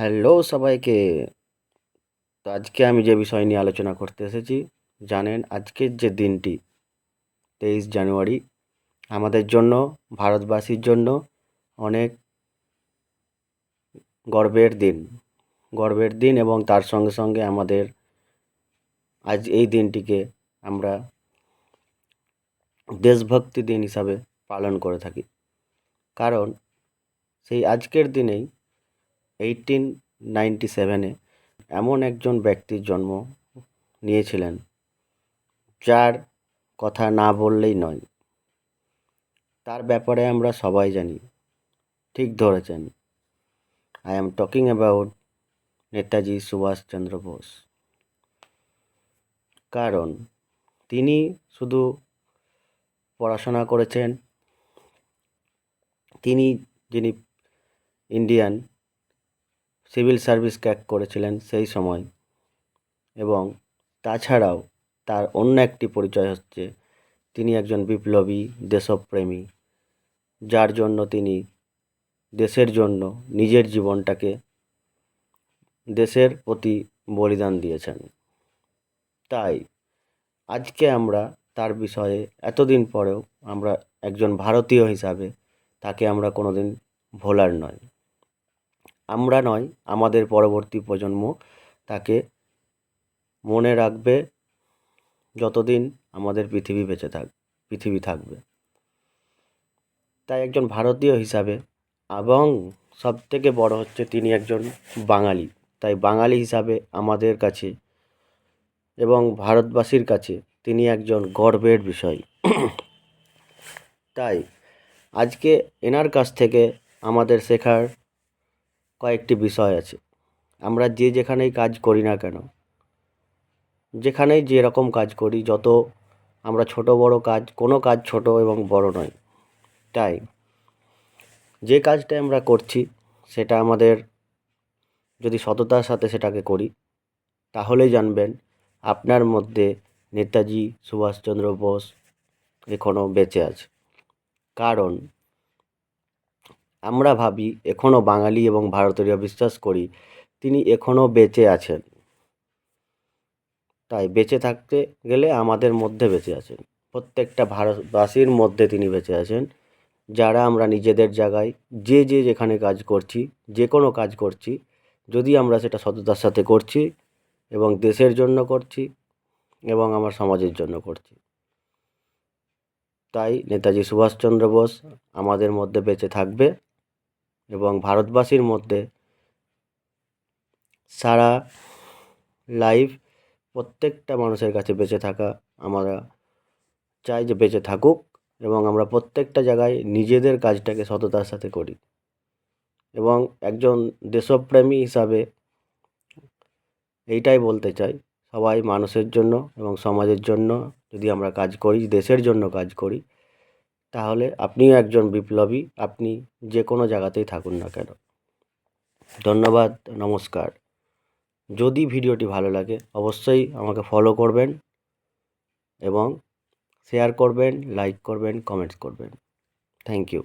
Hello সবাইকে। তো আজকে আমি যে বিষয় নিয়ে আলোচনা করতে এসেছি, জানেন আজকের যে দিনটি, তেইশ জানুয়ারি, আমাদের জন্য, ভারতবাসীর জন্য অনেক গর্বের দিন। গর্বের দিন এবং তার সঙ্গে সঙ্গে আমাদের আজ এই দিনটিকে আমরা দেশভক্তি দিন হিসাবে পালন করে থাকি। কারণ সেই আজকের দিনেই এইটিন নাইনটি সেভেনে এমন একজন ব্যক্তির জন্ম নিয়েছিলেন, যার কথা না বললেই নয়। তার ব্যাপারে আমরা সবাই জানি, ঠিক ধরেছেন। I am talking about Netaji Subhash Chandra Bose. কারণ তিনি শুধু পড়াশোনা করেছেন, তিনি যিনি ইন্ডিয়ান সিভিল সার্ভিস ক্যাক করেছিলেন সেই সময় এবং তাছাড়াও তার অন্য একটি পরিচয় হচ্ছে, তিনি একজন বিপ্লবী দেশপ্রেমী, যার জন্য তিনি দেশের জন্য নিজের জীবনটাকে দেশের প্রতি বলিদান দিয়েছেন। তাই আজকে আমরা তার বিষয়ে এতদিন পরেও আমরা একজন ভারতীয় হিসাবে তাকে আমরা কোনো দিন ভোলার নয়। আমরা নয়, আমাদের পরবর্তী প্রজন্ম তাকে মনে রাখবে যতদিন আমাদের পৃথিবী বেঁচে থাক, পৃথিবী থাকবে। তাই একজন ভারতীয় হিসাবে এবং সবথেকে বড় হচ্ছে তিনি একজন বাঙালি। তাই বাঙালি হিসাবে আমাদের কাছে এবং ভারতবাসীর কাছে তিনি একজন গর্বের বিষয়। তাই আজকে এনার কাছ থেকে আমাদের শেখার কয়েকটি বিষয় আছে। আমরা যে যেখানেই কাজ করি না কেন, যেখানেই যেরকম কাজ করি, যত আমরা ছোট বড় কাজ, কোনো কাজ ছোট এবং বড় নয়। তাই যে কাজটা আমরা করছি, সেটা আমাদের যদি সততার সাথে সেটাকে করি, তাহলেই জানবেন আপনার মধ্যে নেতাজি সুভাষচন্দ্র বোস এখনও বেঁচে আছে। কারণ আমরা ভাবি এখনও বাঙালি এবং ভারতীয়রা বিশ্বাস করি, তিনি এখনও বেঁচে আছেন। তাই বেঁচে থাকতে গেলে আমাদের মধ্যে বেঁচে আছেন। প্রত্যেকটা ভারতবাসীর মধ্যে তিনি বেঁচে আছেন। যারা আমরা নিজেদের জায়গায় যে যে যেখানে কাজ করছি, যে কোনো কাজ করছি, যদি আমরা সেটা সততার সাথে করছি এবং দেশের জন্য করছি এবং আমার সমাজের জন্য করছি। তাই নেতাজি সুভাষচন্দ্র বোস আমাদের মধ্যে বেঁচে থাকবে। এবং ভারতবাসীর মধ্যে সারা লাইফ প্রত্যেকটা মানুষের কাছে বেঁচে থাকা আমরা চাই যে বেঁচে থাকুক এবং আমরা প্রত্যেকটা জায়গায় নিজেদের কাজটাকে সততার সাথে করি। এবং একজন দেশপ্রেমী হিসাবে এইটাই বলতে চাই, সবাই মানুষের জন্য এবং সমাজের জন্য যদি আমরা কাজ করি, দেশের জন্য কাজ করি তাহলে আপনিও একজন বিপ্লবী, আপনি যে কোনো জায়গাতেই থাকুন না কেন। ধন্যবাদ, নমস্কার। যদি ভিডিওটি ভালো লাগে, অবশ্যই আমাকে ফলো করবেন এবং শেয়ার করবেন লাইক করবেন কমেন্টস করবেন। Thank you